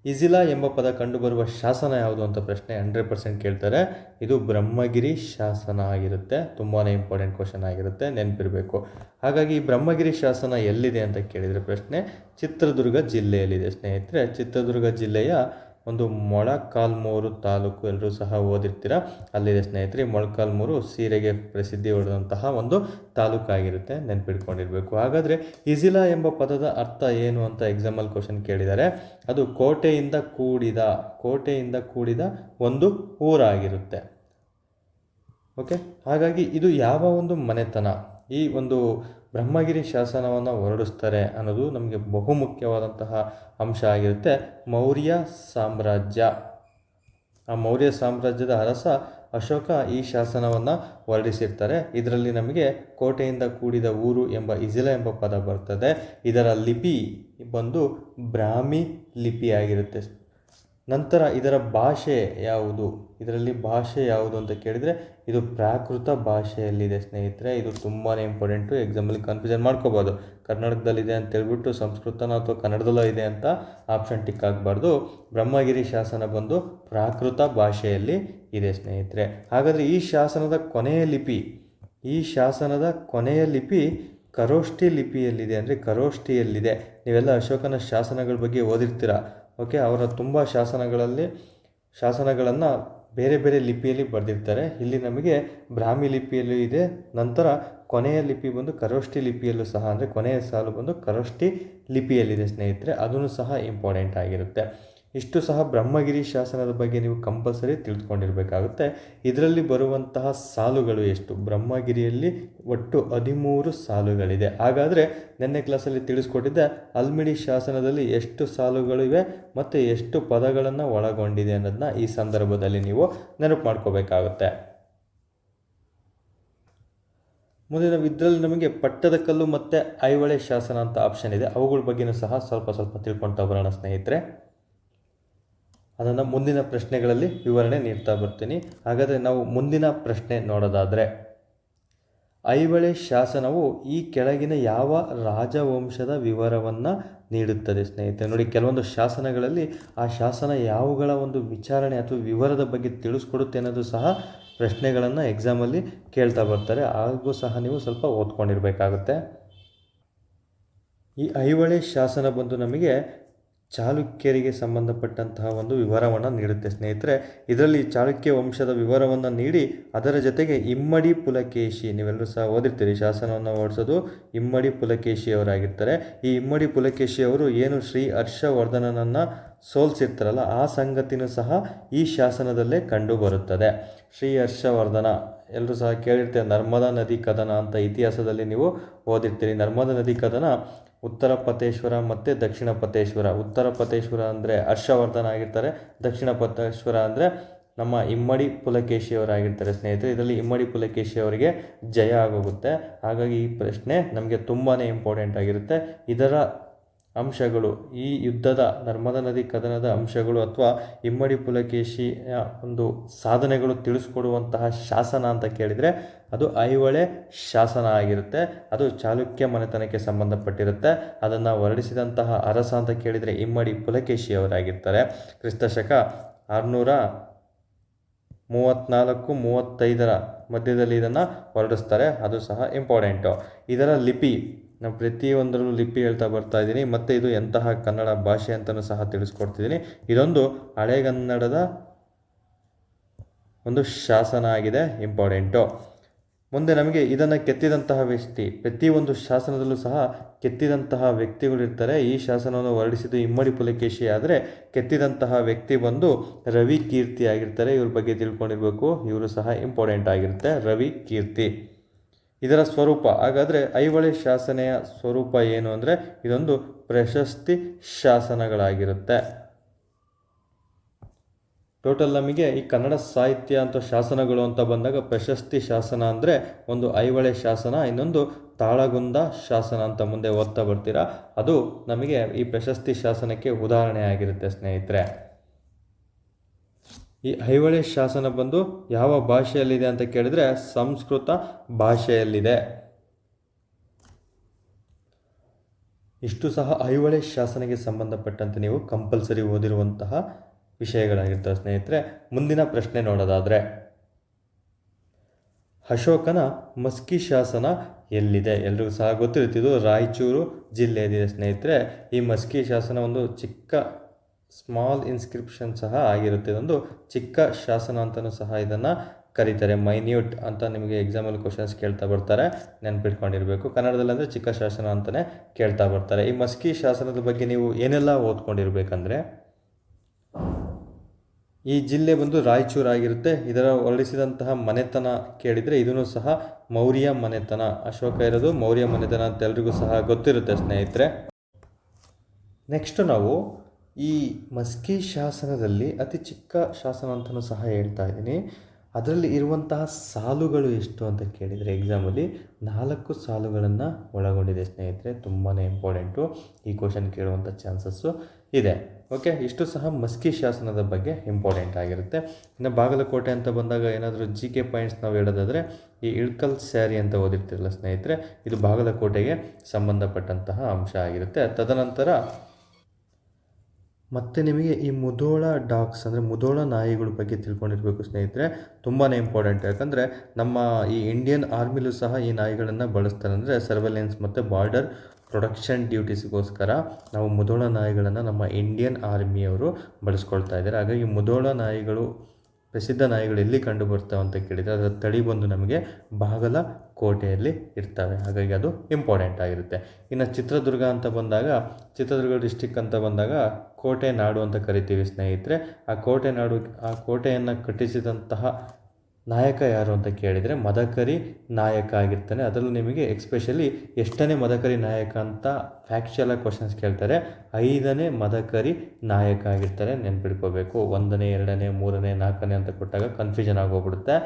ಇಜಿಲಾ ಎಂಬ ಪದ ಕಂಡುಬರುವ ಶಾಸನ ಯಾವುದು ಅಂತ ಪ್ರಶ್ನೆ ಹಂಡ್ರೆಡ್ ಪರ್ಸೆಂಟ್ ಕೇಳ್ತಾರೆ. ಇದು ಬ್ರಹ್ಮಗಿರಿ ಶಾಸನ ಆಗಿರುತ್ತೆ. ತುಂಬಾ ಇಂಪಾರ್ಟೆಂಟ್ ಕ್ವಶನ್ ಆಗಿರುತ್ತೆ. ನೆನಪಿರಬೇಕು. ಹಾಗಾಗಿ ಈ ಬ್ರಹ್ಮಗಿರಿ ಶಾಸನ ಎಲ್ಲಿದೆ ಅಂತ ಕೇಳಿದರೆ ಪ್ರಶ್ನೆ ಚಿತ್ರದುರ್ಗ ಜಿಲ್ಲೆಯಲ್ಲಿದೆ ಸ್ನೇಹಿತರೆ. ಚಿತ್ರದುರ್ಗ ಜಿಲ್ಲೆಯ ಒಂದು ಮೊಳಕಾಲ್ಮೂರು ತಾಲೂಕು ಎಲ್ಲರೂ ಸಹ ಓದಿರ್ತೀರ? ಅಲ್ಲಿದೆ ಸ್ನೇಹಿತರೆ, ಮೊಳಕಾಲ್ಮೂರು ಸೀರೆಗೆ ಪ್ರಸಿದ್ಧಿ ಹೊಡೆದಂತಹ ಒಂದು ತಾಲೂಕಾಗಿರುತ್ತೆ ನೆನ್ಪಿಟ್ಕೊಂಡಿರ್ಬೇಕು. ಹಾಗಾದರೆ ಇಜಿಲಾ ಎಂಬ ಪದದ ಅರ್ಥ ಏನು ಅಂತ ಎಕ್ಸಾಮಲ್ ಕ್ವಶನ್ ಕೇಳಿದ್ದಾರೆ. ಅದು ಕೋಟೆಯಿಂದ ಕೂಡಿದ ಕೋಟೆಯಿಂದ ಕೂಡಿದ ಒಂದು ಊರಾಗಿರುತ್ತೆ. ಓಕೆ ಹಾಗಾಗಿ ಇದು ಯಾವ ಒಂದು ಮನೆತನ? ಈ ಒಂದು ಬ್ರಹ್ಮಗಿರಿ ಶಾಸನವನ್ನು ಹೊರಡಿಸ್ತಾರೆ ಅನ್ನೋದು ನಮಗೆ ಬಹುಮುಖ್ಯವಾದಂತಹ ಅಂಶ ಆಗಿರುತ್ತೆ. ಮೌರ್ಯ ಸಾಮ್ರಾಜ್ಯ. ಆ ಮೌರ್ಯ ಸಾಮ್ರಾಜ್ಯದ ಅರಸ ಅಶೋಕ ಈ ಶಾಸನವನ್ನು ಹೊರಡಿಸಿರ್ತಾರೆ. ಇದರಲ್ಲಿ ನಮಗೆ ಕೋಟೆಯಿಂದ ಕೂಡಿದ ಊರು ಎಂಬ ಇಜಿಲ ಎಂಬ ಪದ ಬರ್ತದೆ. ಇದರ ಲಿಪಿ ಬಂದು ಬ್ರಾಹ್ಮಿ ಲಿಪಿಯಾಗಿರುತ್ತೆ ನಂತರ ಇದರ ಭಾಷೆ ಯಾವುದು? ಇದರಲ್ಲಿ ಭಾಷೆ ಯಾವುದು ಅಂತ ಕೇಳಿದರೆ, ಇದು ಪ್ರಾಕೃತ ಭಾಷೆಯಲ್ಲಿದೆ ಸ್ನೇಹಿತರೆ. ಇದು ತುಂಬಾ ಇಂಪಾರ್ಟೆಂಟು ಎಕ್ಸಾಮಲ್ಲಿ ಕನ್ಫ್ಯೂಷನ್ ಮಾಡ್ಕೋಬೋದು. ಕರ್ನಾಟಕದಲ್ಲಿದೆ ಅಂತ ಹೇಳ್ಬಿಟ್ಟು ಸಂಸ್ಕೃತನ ಅಥವಾ ಕನ್ನಡದಲ್ಲೂ ಇದೆ ಅಂತ ಆಪ್ಷನ್ ಟಿಕ್ ಆಗಬಾರ್ದು. ಬ್ರಹ್ಮಗಿರಿ ಶಾಸನ ಬಂದು ಪ್ರಾಕೃತ ಭಾಷೆಯಲ್ಲಿ ಇದೆ ಸ್ನೇಹಿತರೆ. ಹಾಗಾದರೆ ಈ ಶಾಸನದ ಕೊನೆಯ ಲಿಪಿ, ಈ ಶಾಸನದ ಕೊನೆಯ ಲಿಪಿ ಕರೋಷ್ಠಿ ಲಿಪಿಯಲ್ಲಿದೆ ಅಂದರೆ ಕರೋಷ್ಠಿಯಲ್ಲಿದೆ. ನೀವೆಲ್ಲ ಅಶೋಕನ ಶಾಸನಗಳ ಬಗ್ಗೆ ಓದಿರ್ತೀರ? ಓಕೆ ಅವರ ತುಂಬ ಶಾಸನಗಳಲ್ಲಿ ಶಾಸನಗಳನ್ನು ಬೇರೆ ಬೇರೆ ಲಿಪಿಯಲ್ಲಿ ಬರೆದಿರ್ತಾರೆ. ಇಲ್ಲಿ ನಮಗೆ ಬ್ರಾಹ್ಮಿ ಲಿಪಿಯಲ್ಲೂ ಇದೆ. ನಂತರ ಕೊನೆಯ ಲಿಪಿ ಬಂದು ಕರೋಷ್ಠಿ ಲಿಪಿಯಲ್ಲೂ ಸಹ, ಅಂದರೆ ಕೊನೆಯ ಸಾಲು ಬಂದು ಕರೋಷ್ಠಿ ಲಿಪಿಯಲ್ಲಿದೆ ಸ್ನೇಹಿತರೆ. ಅದನ್ನು ಸಹ ಇಂಪಾರ್ಟೆಂಟ್ ಆಗಿರುತ್ತೆ. ಇಷ್ಟು ಸಹ ಬ್ರಹ್ಮಗಿರಿ ಶಾಸನದ ಬಗ್ಗೆ ನೀವು ಕಂಪಲ್ಸರಿ ತಿಳಿದುಕೊಂಡಿರಬೇಕಾಗುತ್ತೆ. ಇದರಲ್ಲಿ ಬರುವಂತಹ ಸಾಲುಗಳು ಎಷ್ಟು? ಬ್ರಹ್ಮಗಿರಿಯಲ್ಲಿ ಒಟ್ಟು ಹದಿಮೂರು ಸಾಲುಗಳಿದೆ. ಹಾಗಾದರೆ ನಿನ್ನೆ ಕ್ಲಾಸಲ್ಲಿ ತಿಳಿಸ್ಕೊಟ್ಟಿದ್ದೆ, ಅಲ್ಮಿಡಿ ಶಾಸನದಲ್ಲಿ ಎಷ್ಟು ಸಾಲುಗಳಿವೆ ಮತ್ತು ಎಷ್ಟು ಪದಗಳನ್ನು ಒಳಗೊಂಡಿದೆ ಅನ್ನೋದನ್ನ ಈ ಸಂದರ್ಭದಲ್ಲಿ ನೀವು ನೆನಪು ಮಾಡ್ಕೋಬೇಕಾಗುತ್ತೆ. ಮುಂದಿನ ಇದರಲ್ಲಿ ನಮಗೆ ಪಟ್ಟದಕಲ್ಲು ಮತ್ತು ಐಹೊಳೆ ಶಾಸನ ಅಂತ ಆಪ್ಷನ್ ಇದೆ. ಅವುಗಳ ಬಗ್ಗೆನೂ ಸಹ ಸ್ವಲ್ಪ ಸ್ವಲ್ಪ ತಿಳ್ಕೊಳ್ತಾ ಬರೋಣ ಸ್ನೇಹಿತರೆ. ಅದನ್ನು ಮುಂದಿನ ಪ್ರಶ್ನೆಗಳಲ್ಲಿ ವಿವರಣೆ ನೀಡ್ತಾ ಬರ್ತೀನಿ. ಹಾಗಾದರೆ ನಾವು ಮುಂದಿನ ಪ್ರಶ್ನೆ ನೋಡೋದಾದರೆ, ಐವಳೆ ಶಾಸನವು ಈ ಕೆಳಗಿನ ಯಾವ ರಾಜವಂಶದ ವಿವರವನ್ನು ನೀಡುತ್ತದೆ ಸ್ನೇಹಿತರೆ? ನೋಡಿ, ಕೆಲವೊಂದು ಶಾಸನಗಳಲ್ಲಿ ಆ ಶಾಸನ ಯಾವುಗಳ ಒಂದು ವಿಚಾರಣೆ ಅಥವಾ ವಿವರದ ಬಗ್ಗೆ ತಿಳಿಸ್ಕೊಡುತ್ತೆ ಅನ್ನೋದು ಸಹ ಪ್ರಶ್ನೆಗಳನ್ನು ಎಕ್ಸಾಮಲ್ಲಿ ಕೇಳ್ತಾ ಬರ್ತಾರೆ. ಹಾಗೂ ಸಹ ನೀವು ಸ್ವಲ್ಪ ಓದ್ಕೊಂಡಿರಬೇಕಾಗುತ್ತೆ. ಈ ಐಹೊಳೆ ಶಾಸನ ಬಂದು ನಮಗೆ ಚಾಲುಕ್ಯರಿಗೆ ಸಂಬಂಧಪಟ್ಟಂತಹ ಒಂದು ವಿವರವನ್ನು ನೀಡುತ್ತೆ. ಸ್ನೇಹಿತರೆ, ಇದರಲ್ಲಿ ಚಾಲುಕ್ಯ ವಂಶದ ವಿವರವನ್ನು ನೀಡಿ, ಅದರ ಜೊತೆಗೆ ಇಮ್ಮಡಿ ಪುಲಕೇಶಿ, ನೀವೆಲ್ಲರೂ ಸಹ ಓದಿರ್ತೀರಿ, ಶಾಸನವನ್ನು ಓಡಿಸೋದು ಇಮ್ಮಡಿ ಪುಲಕೇಶಿ ಅವರಾಗಿರ್ತಾರೆ ಈ ಇಮ್ಮಡಿ ಪುಲಕೇಶಿ ಅವರು ಏನು ಶ್ರೀ ಹರ್ಷವರ್ಧನನನ್ನು ಸೋಲ್ಸಿರ್ತಾರಲ್ಲ, ಆ ಸಂಗತಿನೂ ಸಹ ಈ ಶಾಸನದಲ್ಲೇ ಕಂಡು ಬರುತ್ತದೆ ಶ್ರೀ ಹರ್ಷವರ್ಧನ, ಎಲ್ಲರೂ ಸಹ ಕೇಳಿರ್ತೀರಿ, ನರ್ಮದಾ ನದಿ ಕದನ ಅಂತ ಇತಿಹಾಸದಲ್ಲಿ ನೀವು ಓದಿರ್ತೀರಿ. ನರ್ಮದಾ ನದಿ ಕದನ ಉತ್ತರ ಪತೇಶ್ವರ ಮತ್ತು ದಕ್ಷಿಣ ಪತೇಶ್ವರ ಉತ್ತರ ಪತೇಶ್ವರ ಅಂದರೆ ಹರ್ಷವರ್ಧನ ಆಗಿರ್ತಾರೆ, ದಕ್ಷಿಣ ಪತೇಶ್ವರ ಅಂದರೆ ನಮ್ಮ ಇಮ್ಮಡಿ ಪುಲಕೇಶಿಯವರಾಗಿರ್ತಾರೆ ಸ್ನೇಹಿತರೆ. ಇದರಲ್ಲಿ ಇಮ್ಮಡಿ ಪುಲಕೇಶಿ ಅವರಿಗೆ ಜಯ ಆಗೋಗುತ್ತೆ. ಹಾಗಾಗಿ ಈ ಪ್ರಶ್ನೆ ನಮಗೆ ತುಂಬಾ ಇಂಪಾರ್ಟೆಂಟ್ ಆಗಿರುತ್ತೆ. ಇದರ ಅಂಶಗಳು, ಈ ಯುದ್ಧದ ನರ್ಮದಾ ನದಿ ಕದನದ ಅಂಶಗಳು ಅಥವಾ ಇಮ್ಮಡಿ ಪುಲಕೇಶಿಯ ಒಂದು ಸಾಧನೆಗಳು ತಿಳಿಸ್ಕೊಡುವಂತಹ ಶಾಸನ ಅಂತ ಕೇಳಿದರೆ ಅದು ಐಹೊಳೆ ಶಾಸನ ಆಗಿರುತ್ತೆ. ಅದು ಚಾಲುಕ್ಯ ಮನೆತನಕ್ಕೆ ಸಂಬಂಧಪಟ್ಟಿರುತ್ತೆ. ಅದನ್ನು ಹೊರಡಿಸಿದಂತಹ ಅರಸ ಅಂತ ಕೇಳಿದರೆ ಇಮ್ಮಡಿ ಪುಲಕೇಶಿಯವರಾಗಿರ್ತಾರೆ. ಕ್ರಿಸ್ತಶಕ ಆರುನೂರ ಮೂವತ್ತ್ನಾಲ್ಕು ಮೂವತ್ತೈದರ ಮಧ್ಯದಲ್ಲಿ ಇದನ್ನು ಹೊರಡಿಸ್ತಾರೆ. ಅದು ಸಹ ಇಂಪಾರ್ಟೆಂಟು ಇದರ ಲಿಪಿ ನಾವು ಪ್ರತಿಯೊಂದರಲ್ಲೂ ಲಿಪಿ ಹೇಳ್ತಾ ಬರ್ತಾ ಇದ್ದೀನಿ ಮತ್ತು ಇದು ಎಂತಹ ಕನ್ನಡ ಭಾಷೆ ಅಂತಲೂ ಸಹ ತಿಳಿಸ್ಕೊಡ್ತಿದ್ದೀನಿ ಇದೊಂದು ಹಳೆಗನ್ನಡದ ಒಂದು ಶಾಸನ ಆಗಿದೆ, ಇಂಪಾರ್ಟೆಂಟು. ಮುಂದೆ ನಮಗೆ ಇದನ್ನು ಕೆತ್ತಿದಂತಹ ವ್ಯಕ್ತಿ, ಪ್ರತಿಯೊಂದು ಶಾಸನದಲ್ಲೂ ಸಹ ಕೆತ್ತಿದಂತಹ ವ್ಯಕ್ತಿಗಳಿರ್ತಾರೆ ಈ ಶಾಸನವನ್ನು ಹೊರಡಿಸಿದ್ದು ಇಮ್ಮಡಿ ಪುಲಕೇಶಿ ಆದರೆ ಕೆತ್ತಿದಂತಹ ವ್ಯಕ್ತಿ ಬಂದು ರವಿ ಕೀರ್ತಿ ಆಗಿರ್ತಾರೆ. ಇವ್ರ ಬಗ್ಗೆ ತಿಳ್ಕೊಂಡಿರ್ಬೇಕು. ಇವರು ಸಹ ಇಂಪಾರ್ಟೆಂಟ್ ಆಗಿರುತ್ತೆ, ರವಿ ಕೀರ್ತಿ. ಇದರ ಸ್ವರೂಪ. ಹಾಗಾದರೆ ಐಹೊಳೆ ಶಾಸನೆಯ ಸ್ವರೂಪ ಏನು ಅಂದರೆ ಇದೊಂದು ಪ್ರಶಸ್ತಿ ಶಾಸನಗಳಾಗಿರುತ್ತೆ. ಟೋಟಲ್ ನಮಗೆ ಈ ಕನ್ನಡ ಸಾಹಿತ್ಯ ಅಂತ ಶಾಸನಗಳು ಅಂತ ಬಂದಾಗ ಪ್ರಶಸ್ತಿ ಶಾಸನ ಅಂದರೆ ಒಂದು ಐಹೊಳೆ ಶಾಸನ, ಇನ್ನೊಂದು ತಾಳಗುಂದ ಶಾಸನ ಅಂತ ಮುಂದೆ ಓದ್ತಾ ಬರ್ತೀರಾ. ಅದು ನಮಗೆ ಈ ಪ್ರಶಸ್ತಿ ಶಾಸನಕ್ಕೆ ಉದಾಹರಣೆ ಆಗಿರುತ್ತೆ ಸ್ನೇಹಿತರೆ. ಈ ಐಹೊಳೆ ಶಾಸನ ಬಂದು ಯಾವ ಭಾಷೆಯಲ್ಲಿದೆ ಅಂತ ಕೇಳಿದರೆ ಸಂಸ್ಕೃತ ಭಾಷೆಯಲ್ಲಿದೆ. ಇಷ್ಟು ಸಹ ಐಹೊಳೆ ಶಾಸನಕ್ಕೆ ಸಂಬಂಧಪಟ್ಟಂತೆ ನೀವು ಕಂಪಲ್ಸರಿ ಓದಿರುವಂತಹ ವಿಷಯಗಳಾಗಿರ್ತವೆ ಸ್ನೇಹಿತರೆ. ಮುಂದಿನ ಪ್ರಶ್ನೆ ನೋಡೋದಾದರೆ, ಅಶೋಕನ ಮಸ್ಕಿ ಶಾಸನ ಎಲ್ಲಿದೆ? ಎಲ್ರಿಗೂ ಸಹ ಗೊತ್ತಿರುತ್ತಿದ್ದು ರಾಯಚೂರು ಜಿಲ್ಲೆಯಲ್ಲಿದೆ ಸ್ನೇಹಿತರೆ. ಈ ಮಸ್ಕಿ ಶಾಸನ ಒಂದು ಚಿಕ್ಕ ಸ್ಮಾಲ್ ಇನ್ಸ್ಕ್ರಿಪ್ಷನ್ ಸಹ ಆಗಿರುತ್ತೆ. ಇದೊಂದು ಚಿಕ್ಕ ಶಾಸನ ಅಂತಲೂ ಸಹ ಇದನ್ನು ಕರೀತಾರೆ. ಮೈನ್ಯೂಟ್ ಅಂತ ನಿಮಗೆ ಎಕ್ಸಾಮಲ್ಲಿ ಕ್ವಶನ್ಸ್ ಕೇಳ್ತಾ ಬರ್ತಾರೆ. ನೆನ್ಪಿಟ್ಕೊಂಡಿರಬೇಕು. ಕನ್ನಡದಲ್ಲಿ ಅಂದರೆ ಚಿಕ್ಕ ಶಾಸನ ಅಂತಲೇ ಕೇಳ್ತಾ ಬರ್ತಾರೆ. ಈ ಮಸ್ಕಿ ಶಾಸನದ ಬಗ್ಗೆ ನೀವು ಏನೆಲ್ಲ ಓದ್ಕೊಂಡಿರಬೇಕಂದ್ರೆ, ಈ ಜಿಲ್ಲೆ ಬಂದು ರಾಯಚೂರು ಆಗಿರುತ್ತೆ. ಇದರ ಹೊರಡಿಸಿದಂತಹ ಮನೆತನ ಕೇಳಿದರೆ ಇದನ್ನು ಸಹ ಮೌರ್ಯ ಮನೆತನ. ಅಶೋಕ ಇರೋದು ಮೌರ್ಯ ಮನೆತನ ಅಂತ ಎಲ್ರಿಗೂ ಸಹ ಗೊತ್ತಿರುತ್ತೆ ಸ್ನೇಹಿತರೆ. ನೆಕ್ಸ್ಟ್ ನಾವು ಈ ಮಸ್ಕಿ ಶಾಸನದಲ್ಲಿ ಅತಿ ಚಿಕ್ಕ ಶಾಸನ ಅಂತಲೂ ಸಹ ಹೇಳ್ತಾ ಇದ್ದೀನಿ. ಅದರಲ್ಲಿ ಇರುವಂತಹ ಸಾಲುಗಳು ಎಷ್ಟು ಅಂತ ಕೇಳಿದರೆ ಎಕ್ಸಾಮಲ್ಲಿ ನಾಲ್ಕು ಸಾಲುಗಳನ್ನು ಒಳಗೊಂಡಿದೆ ಸ್ನೇಹಿತರೆ ತುಂಬಾ ಇಂಪಾರ್ಟೆಂಟು. ಈ ಕ್ವಶನ್ ಕೇಳುವಂಥ ಚಾನ್ಸಸ್ಸು ಇದೆ. ಓಕೆ, ಇಷ್ಟು ಸಹ ಮಸ್ಕಿ ಶಾಸನದ ಬಗ್ಗೆ ಇಂಪಾರ್ಟೆಂಟ್ ಆಗಿರುತ್ತೆ. ಇನ್ನು ಬಾಗಲಕೋಟೆ ಅಂತ ಬಂದಾಗ ಏನಾದರೂ ಜಿ ಕೆ ಪಾಯಿಂಟ್ಸ್ ನಾವು ಹೇಳೋದಾದರೆ, ಈ ಇಳ್ಕಲ್ ಸ್ಯಾರಿ ಅಂತ ಓದಿರ್ತಿರಲ್ಲ ಸ್ನೇಹಿತರೆ, ಇದು ಬಾಗಲಕೋಟೆಗೆ ಸಂಬಂಧಪಟ್ಟಂತಹ ಅಂಶ ಆಗಿರುತ್ತೆ. ತದನಂತರ ಮತ್ತು ನಿಮಗೆ ಈ ಮುಧೋಳ ಡಾಗ್ಸ್ ಅಂದರೆ ಮುಧೋಳ ನಾಯಿಗಳ ಬಗ್ಗೆ ತಿಳ್ಕೊಂಡಿರಬೇಕು ಸ್ನೇಹಿತರೆ ತುಂಬಾ ಇಂಪಾರ್ಟೆಂಟ್ ಯಾಕಂದರೆ ನಮ್ಮ ಈ ಇಂಡಿಯನ್ ಆರ್ಮಿಲೂ ಸಹ ಈ ನಾಯಿಗಳನ್ನು ಬಳಸ್ತಾರೆ. ಅಂದರೆ ಸರ್ವೆಲೆನ್ಸ್ ಮತ್ತು ಬಾರ್ಡರ್ ಪ್ರೊಡಕ್ಷನ್ ಡ್ಯೂಟೀಸ್ಗೋಸ್ಕರ ನಾವು ಮುಧೋಳ ನಾಯಿಗಳನ್ನು ನಮ್ಮ ಇಂಡಿಯನ್ ಆರ್ಮಿಯವರು ಬಳಸ್ಕೊಳ್ತಾ ಇದ್ದಾರೆ. ಹಾಗಾಗಿ ಮುಧೋಳ ನಾಯಿಗಳು ಪ್ರಸಿದ್ಧ ನಾಯಿಗಳು ಎಲ್ಲಿ ಕಂಡು ಬರ್ತಾವೆ ಅಂತ ಕೇಳಿದರೆ ಅದರ ತಳಿ ಬಂದು ನಮಗೆ ಬಾಗಲ ಕೋಟೆಯಲ್ಲಿ ಇರ್ತವೆ. ಹಾಗಾಗಿ ಅದು ಇಂಪಾರ್ಟೆಂಟ್ ಆಗಿರುತ್ತೆ. ಇನ್ನು ಚಿತ್ರದುರ್ಗ ಅಂತ ಬಂದಾಗ, ಚಿತ್ರದುರ್ಗ ಡಿಸ್ಟಿಕ್ ಅಂತ ಬಂದಾಗ ಕೋಟೆ ನಾಡು ಅಂತ ಕರಿತೀವಿ ಸ್ನೇಹಿತರೆ. ಆ ಕೋಟೆ ನಾಡು, ಆ ಕೋಟೆಯನ್ನು ಕಟ್ಟಿಸಿದಂತಹ ನಾಯಕ ಯಾರು ಅಂತ ಕೇಳಿದರೆ ಮದಕರಿ ನಾಯಕ ಆಗಿರ್ತಾನೆ. ಅದರಲ್ಲೂ ನಿಮಗೆ ಎಕ್ಸ್ಪೆಷಲಿ ಎಷ್ಟನೇ ಮದಕರಿ ನಾಯಕ ಅಂತ ಫ್ಯಾಕ್ಚುಯಲಾಗಿ ಕ್ವಶನ್ಸ್ ಕೇಳ್ತಾರೆ. ಐದನೇ ಮದಕರಿ ನಾಯಕ ಆಗಿರ್ತಾರೆ ನೆನ್ಪಿಡ್ಕೋಬೇಕು. ಒಂದನೇ, ಎರಡನೇ, ಮೂರನೇ, ನಾಲ್ಕನೇ ಅಂತ ಕೊಟ್ಟಾಗ ಕನ್ಫ್ಯೂಷನ್ ಆಗೋಗ್ಬಿಡುತ್ತೆ.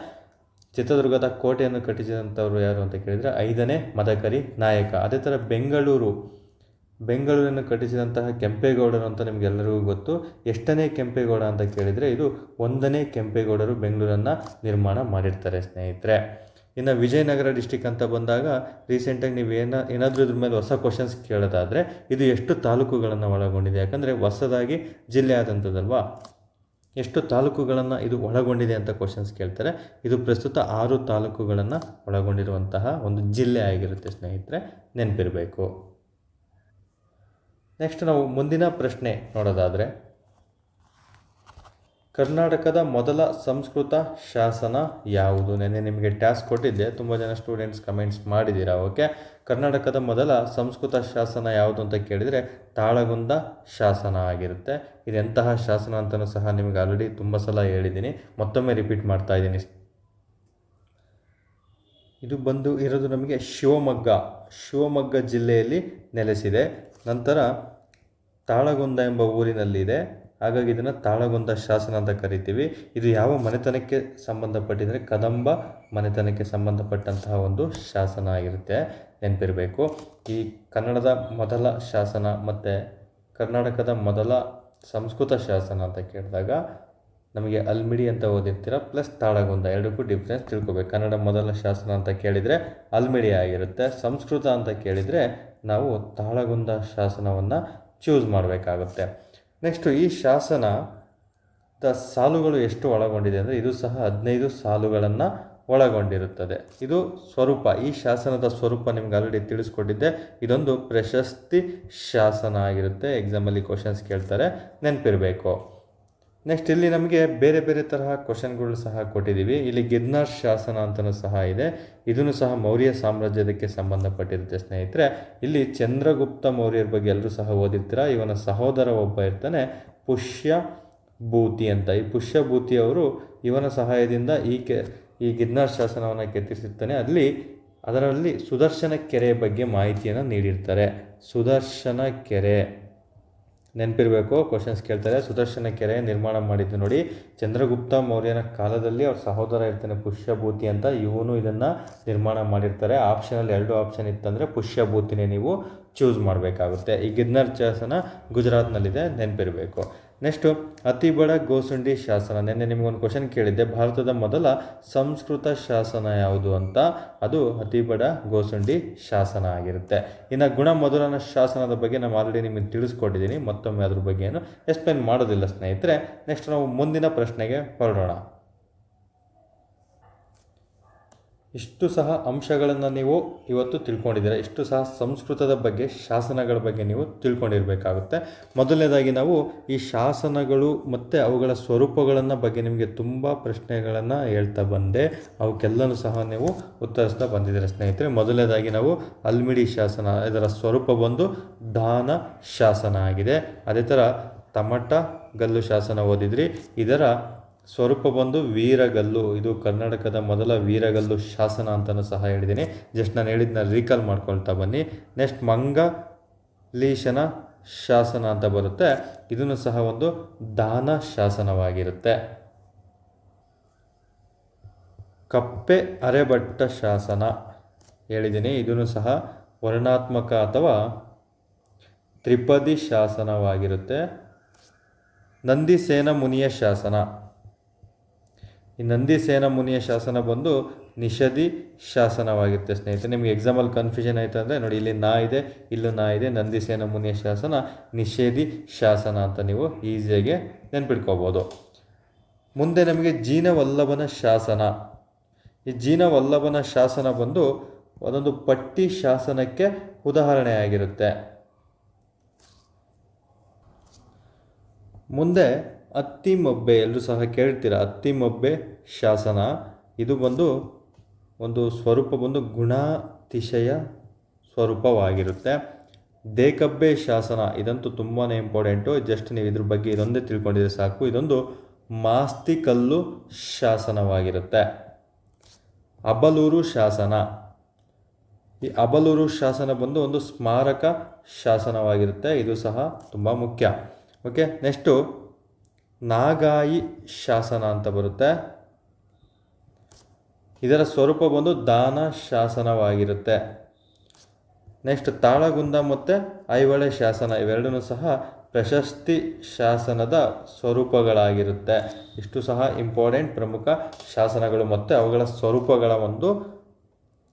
ಚಿತ್ರದುರ್ಗದ ಕೋಟೆಯನ್ನು ಕಟ್ಟಿಸಿದಂಥವ್ರು ಯಾರು ಅಂತ ಕೇಳಿದರೆ ಐದನೇ ಮದಕರಿ ನಾಯಕ. ಅದೇ ಥರ ಬೆಂಗಳೂರು ಬೆಂಗಳೂರನ್ನು ಕಟ್ಟಿಸಿದಂತಹ ಕೆಂಪೇಗೌಡರು ಅಂತ ನಿಮಗೆಲ್ಲರಿಗೂ ಗೊತ್ತು. ಎಷ್ಟನೇ ಕೆಂಪೇಗೌಡ ಅಂತ ಕೇಳಿದರೆ ಇದು ಒಂದನೇ ಕೆಂಪೇಗೌಡರು ಬೆಂಗಳೂರನ್ನು ನಿರ್ಮಾಣ ಮಾಡಿರ್ತಾರೆ ಸ್ನೇಹಿತರೆ. ಇನ್ನು ವಿಜಯನಗರ ಡಿಸ್ಟಿಕ್ ಅಂತ ಬಂದಾಗ ರೀಸೆಂಟಾಗಿ ನೀವು ಏನ ಏನಾದರೂ ಇದ್ರ ಮೇಲೆ ಹೊಸ ಕ್ವಶನ್ಸ್ ಕೇಳೋದಾದರೆ ಇದು ಎಷ್ಟು ತಾಲೂಕುಗಳನ್ನು ಒಳಗೊಂಡಿದೆ. ಯಾಕಂದರೆ ಹೊಸದಾಗಿ ಜಿಲ್ಲೆ ಆದಂಥದ್ದಲ್ವಾ? ಎಷ್ಟು ತಾಲೂಕುಗಳನ್ನು ಇದು ಒಳಗೊಂಡಿದೆ ಅಂತ ಕ್ವಶನ್ಸ್ ಕೇಳ್ತಾರೆ. ಇದು ಪ್ರಸ್ತುತ ಆರು ತಾಲೂಕುಗಳನ್ನು ಒಳಗೊಂಡಿರುವಂತಹ ಒಂದು ಜಿಲ್ಲೆ ಆಗಿರುತ್ತೆ ಸ್ನೇಹಿತರೆ. ನೆನಪಿರಬೇಕು. ನೆಕ್ಸ್ಟ್ ನಾವು ಮುಂದಿನ ಪ್ರಶ್ನೆ ನೋಡೋದಾದರೆ, ಕರ್ನಾಟಕದ ಮೊದಲ ಸಂಸ್ಕೃತ ಶಾಸನ ಯಾವುದು? ನೆನ್ನೆ ನಿಮಗೆ ಟ್ಯಾಸ್ಕ್ ಕೊಟ್ಟಿದ್ದೆ. ತುಂಬ ಜನ ಸ್ಟೂಡೆಂಟ್ಸ್ ಕಮೆಂಟ್ಸ್ ಮಾಡಿದ್ದೀರಾ? ಓಕೆ ಕರ್ನಾಟಕದ ಮೊದಲ ಸಂಸ್ಕೃತ ಶಾಸನ ಯಾವುದು ಅಂತ ಕೇಳಿದರೆ, ತಾಳಗುಂದ ಶಾಸನ ಆಗಿರುತ್ತೆ. ಇದೆಂತಹ ಶಾಸನ ಅಂತಲೂ ಸಹ ನಿಮಗೆ ಆಲ್ರೆಡಿ ತುಂಬ ಸಲ ಹೇಳಿದ್ದೀನಿ. ಮತ್ತೊಮ್ಮೆ ರಿಪೀಟ್ ಮಾಡ್ತಾ ಇದ್ದೀನಿ. ಇದು ಬಂದು ಇರೋದು ನಮಗೆ ಶಿವಮೊಗ್ಗ. ಶಿವಮೊಗ್ಗ ಜಿಲ್ಲೆಯಲ್ಲಿ ನೆಲೆಸಿದೆ. ನಂತರ ತಾಳಗುಂದ ಎಂಬ ಊರಿನಲ್ಲಿದೆ. ಹಾಗಾಗಿ ಇದನ್ನು ತಾಳಗುಂದ ಶಾಸನ ಅಂತ ಕರಿತೀವಿ. ಇದು ಯಾವ ಮನೆತನಕ್ಕೆ ಸಂಬಂಧಪಟ್ಟಿದರೆ ಕದಂಬ ಮನೆತನಕ್ಕೆ ಸಂಬಂಧಪಟ್ಟಂತಹ ಒಂದು ಶಾಸನ ಆಗಿರುತ್ತೆ. ನೆನಪಿರಬೇಕು. ಈ ಕನ್ನಡದ ಮೊದಲ ಶಾಸನ ಮತ್ತು ಕರ್ನಾಟಕದ ಮೊದಲ ಸಂಸ್ಕೃತ ಶಾಸನ ಅಂತ ಕೇಳಿದಾಗ ನಮಗೆ ಅಲ್ಮಿಡಿ ಅಂತ ಓದಿರ್ತೀರ, ಪ್ಲಸ್ ತಾಳಗುಂದ ಎರಡಕ್ಕೂ ಡಿಫ್ರೆನ್ಸ್ ತಿಳ್ಕೊಬೇಕು. ಕನ್ನಡ ಮೊದಲ ಶಾಸನ ಅಂತ ಕೇಳಿದರೆ ಅಲ್ಮಿಡಿ ಆಗಿರುತ್ತೆ. ಸಂಸ್ಕೃತ ಅಂತ ಕೇಳಿದರೆ ನಾವು ತಾಳಗುಂದ ಶಾಸನವನ್ನು ಚೂಸ್ ಮಾಡಬೇಕಾಗುತ್ತೆ. ನೆಕ್ಸ್ಟು ಈ ಶಾಸನ ದ ಸಾಲುಗಳು ಎಷ್ಟು ಒಳಗೊಂಡಿದೆ ಅಂದರೆ ಇದು ಸಹ ಹದಿನೈದು ಸಾಲುಗಳನ್ನು ಒಳಗೊಂಡಿರುತ್ತದೆ. ಇದು ಸ್ವರೂಪ, ಈ ಶಾಸನದ ಸ್ವರೂಪ ನಿಮ್ಗೆ ಆಲ್ರೆಡಿ ತಿಳಿಸ್ಕೊಟ್ಟಿದ್ದೆ. ಇದೊಂದು ಪ್ರಶಸ್ತಿ ಶಾಸನ ಆಗಿರುತ್ತೆ. ಎಕ್ಸಾಮಲ್ಲಿ ಕ್ವಶನ್ಸ್ ಕೇಳ್ತಾರೆ, ನೆನಪಿರಬೇಕು. ನೆಕ್ಸ್ಟ್ ಇಲ್ಲಿ ನಮಗೆ ಬೇರೆ ಬೇರೆ ತರಹ ಕ್ವಶನ್ಗಳು ಸಹ ಕೊಟ್ಟಿದ್ದೀವಿ. ಇಲ್ಲಿ ಗಿರ್ನಾರ್ ಶಾಸನ ಅಂತಲೂ ಸಹ ಇದೆ. ಇದನ್ನು ಸಹ ಮೌರ್ಯ ಸಾಮ್ರಾಜ್ಯದಕ್ಕೆ ಸಂಬಂಧಪಟ್ಟಿರುತ್ತೆ ಸ್ನೇಹಿತರೆ. ಇಲ್ಲಿ ಚಂದ್ರಗುಪ್ತ ಮೌರ್ಯರ ಬಗ್ಗೆ ಎಲ್ಲರೂ ಸಹ ಓದಿರ್ತೀರ? ಇವನ ಸಹೋದರ ಒಬ್ಬ ಇರ್ತಾನೆ, ಪುಷ್ಯ ಭೂತಿ ಅಂತ. ಈ ಪುಷ್ಯಭೂತಿ ಅವರು ಇವನ ಸಹಾಯದಿಂದ ಈ ಕೆ ಈ ಗಿರ್ನಾರ್ ಶಾಸನವನ್ನು ಕೆತ್ತಿಸಿರ್ತಾನೆ ಅಲ್ಲಿ, ಅದರಲ್ಲಿ ಸುದರ್ಶನ ಕೆರೆಯ ಬಗ್ಗೆ ಮಾಹಿತಿಯನ್ನು ನೀಡಿರ್ತಾರೆ. ಸುದರ್ಶನ ಕೆರೆ. ನೆನಪಿರಬೇಕು ಕ್ವಶನ್ಸ್ ಕೇಳ್ತಾರೆ. ಸುದರ್ಶನ ಕೆರೆ ನಿರ್ಮಾಣ ಮಾಡಿದ್ದು ನೋಡಿ, ಚಂದ್ರಗುಪ್ತ ಮೌರ್ಯನ ಕಾಲದಲ್ಲಿ ಅವ್ರ ಸಹೋದರ ಇರ್ತಾನೆ ಪುಷ್ಯಭೂತಿ ಅಂತ. ಇವನು ಇದನ್ನು ನಿರ್ಮಾಣ ಮಾಡಿರ್ತಾರೆ. ಆಪ್ಷನಲ್ಲಿ ಎರಡು ಆಪ್ಷನ್ ಇತ್ತಂದರೆ ಪುಷ್ಯಭೂತಿನೇ ನೀವು ಚೂಸ್ ಮಾಡಬೇಕಾಗುತ್ತೆ. ಈ ಗಿರ್ನರ್ ಚಾಸನ ಗುಜರಾತ್ನಲ್ಲಿದೆ, ನೆನಪಿರಬೇಕು. ನೆಕ್ಸ್ಟು ಅತಿ ಬಡ ಗೋಸುಂಡಿ ಶಾಸನ ನಿನ್ನೆ ನಿಮಗೊಂದು ಕ್ವಶನ್ ಕೇಳಿದ್ದೆ. ಭಾರತದ ಮೊದಲ ಸಂಸ್ಕೃತ ಶಾಸನ ಯಾವುದು ಅಂತ? ಅದು ಅತಿ ಬಡ ಗೋಸುಂಡಿ ಶಾಸನ ಆಗಿರುತ್ತೆ. ಇನ್ನು ಗುಣ ಮಧುರನ ಶಾಸನದ ಬಗ್ಗೆ ನಾವು ಆಲ್ರೆಡಿ ನಿಮಗೆ ತಿಳಿಸ್ಕೊಟ್ಟಿದ್ದೀನಿ. ಮತ್ತೊಮ್ಮೆ ಅದ್ರ ಬಗ್ಗೆ ಏನು ಎಕ್ಸ್ಪ್ಲೇನ್ ಮಾಡೋದಿಲ್ಲ ಸ್ನೇಹಿತರೆ. ನೆಕ್ಸ್ಟ್ ನಾವು ಮುಂದಿನ ಪ್ರಶ್ನೆಗೆ ಹೊರಡೋಣ. ಇಷ್ಟು ಸಹ ಅಂಶಗಳನ್ನು ನೀವು ಇವತ್ತು ತಿಳ್ಕೊಂಡಿದ್ದೀರ. ಇಷ್ಟು ಸಹ ಸಂಸ್ಕೃತದ ಬಗ್ಗೆ, ಶಾಸನಗಳ ಬಗ್ಗೆ ನೀವು ತಿಳ್ಕೊಂಡಿರಬೇಕಾಗುತ್ತೆ. ಮೊದಲನೇದಾಗಿ ನಾವು ಈ ಶಾಸನಗಳು ಮತ್ತು ಅವುಗಳ ಸ್ವರೂಪಗಳನ್ನು ಬಗ್ಗೆ ನಿಮಗೆ ತುಂಬ ಪ್ರಶ್ನೆಗಳನ್ನು ಹೇಳ್ತಾ ಬಂದೆ. ಅವಕ್ಕೆಲ್ಲನೂ ಸಹ ನೀವು ಉತ್ತರಿಸ್ತಾ ಬಂದಿದ್ದೀರ ಸ್ನೇಹಿತರೆ. ಮೊದಲನೇದಾಗಿ ನಾವು ಅಲ್ಮಿಡಿ ಶಾಸನ, ಇದರ ಸ್ವರೂಪ ಬಂದು ದಾನ ಶಾಸನ ಆಗಿದೆ. ಅದೇ ಥರ ತಮಟ ಗಲ್ಲು ಶಾಸನ ಓದಿದ್ರಿ. ಇದರ ಸ್ವರೂಪ ಬಂದು ವೀರಗಲ್ಲು. ಇದು ಕರ್ನಾಟಕದ ಮೊದಲ ವೀರಗಲ್ಲು ಶಾಸನ ಅಂತಲೂ ಸಹ ಹೇಳಿದ್ದೀನಿ. ಜಸ್ಟ್ ನಾನು ಹೇಳಿದ್ನ ರೀಕಾಲ್ ಮಾಡ್ಕೊಳ್ತಾ ಬನ್ನಿ. ನೆಕ್ಸ್ಟ್ ಮಂಗಲೀಶನ ಶಾಸನ ಅಂತ ಬರುತ್ತೆ. ಇದನ್ನು ಸಹ ಒಂದು ದಾನ ಶಾಸನವಾಗಿರುತ್ತೆ. ಕಪ್ಪೆ ಅರೆಬಟ್ಟ ಶಾಸನ ಹೇಳಿದ್ದೀನಿ. ಇದನ್ನು ಸಹ ವರ್ಣಾತ್ಮಕ ಅಥವಾ ತ್ರಿಪದಿ ಶಾಸನವಾಗಿರುತ್ತೆ. ನಂದಿಸೇನ ಮುನಿಯ ಶಾಸನ. ಈ ನಂದಿಸೇನ ಮುನಿಯ ಶಾಸನ ಬಂದು ನಿಷಧಿ ಶಾಸನವಾಗಿರುತ್ತೆ ಸ್ನೇಹಿತರೆ. ನಿಮಗೆ ಎಕ್ಸಾಮಲ್ಲಿ ಕನ್ಫ್ಯೂಷನ್ ಆಯಿತು ಅಂದರೆ ನೋಡಿ, ಇಲ್ಲಿ ನಾ ಇದೆ, ಇಲ್ಲೂ ನಾ ಇದೆ, ನಂದಿಸೇನ ಮುನಿಯ ಶಾಸನ, ನಿಷೇಧಿ ಶಾಸನ ಅಂತ ನೀವು ಈಸಿಯಾಗಿ ನೆನ್ಪಿಟ್ಕೋಬೋದು. ಮುಂದೆ ನಮಗೆ ಜೀನವಲ್ಲಭನ ಶಾಸನ. ಈ ಜೀನವಲ್ಲಭನ ಶಾಸನ ಬಂದು ಅದೊಂದು ಪಟ್ಟಿ ಶಾಸನಕ್ಕೆ ಉದಾಹರಣೆಯಾಗಿರುತ್ತೆ ಮುಂದೆ ಅತ್ತಿಮೊಬ್ಬೆ ಎಲ್ಲರೂ ಸಹ ಕೇಳ್ತೀರ? ಅತ್ತಿಮೊಬ್ಬೆ ಶಾಸನ. ಇದು ಬಂದು ಒಂದು ಸ್ವರೂಪ ಬಂದು ಗುಣಾತಿಶಯ ಸ್ವರೂಪವಾಗಿರುತ್ತೆ. ದೇಕಬ್ಬೆ ಶಾಸನ. ಇದಂತೂ ತುಂಬಾ ಇಂಪಾರ್ಟೆಂಟು ಜಸ್ಟ್ ನೀವು ಇದ್ರ ಬಗ್ಗೆ ಇದೊಂದೇ ತಿಳ್ಕೊಂಡಿದ್ರೆ ಸಾಕು. ಇದೊಂದು ಮಾಸ್ತಿಕಲ್ಲು ಶಾಸನವಾಗಿರುತ್ತೆ. ಅಬಲೂರು ಶಾಸನ. ಈ ಅಬಲೂರು ಶಾಸನ ಬಂದು ಒಂದು ಸ್ಮಾರಕ ಶಾಸನವಾಗಿರುತ್ತೆ. ಇದು ಸಹ ತುಂಬ ಮುಖ್ಯ. ಓಕೆ ನೆಕ್ಸ್ಟು ನಾಗಾಯಿ ಶಾಸನ ಅಂತ ಬರುತ್ತೆ. ಇದರ ಸ್ವರೂಪ ಬಂದು ದಾನ ಶಾಸನವಾಗಿರುತ್ತೆ. ನೆಕ್ಸ್ಟ್ ತಾಳಗುಂದ ಮತ್ತು ಐಹೊಳೆ ಶಾಸನ ಇವೆರಡೂ ಸಹ ಪ್ರಶಸ್ತಿ ಶಾಸನದ ಸ್ವರೂಪಗಳಾಗಿರುತ್ತೆ. ಇಷ್ಟು ಸಹ ಇಂಪಾರ್ಟೆಂಟ್ ಪ್ರಮುಖ ಶಾಸನಗಳು ಮತ್ತು ಅವುಗಳ ಸ್ವರೂಪಗಳ ಒಂದು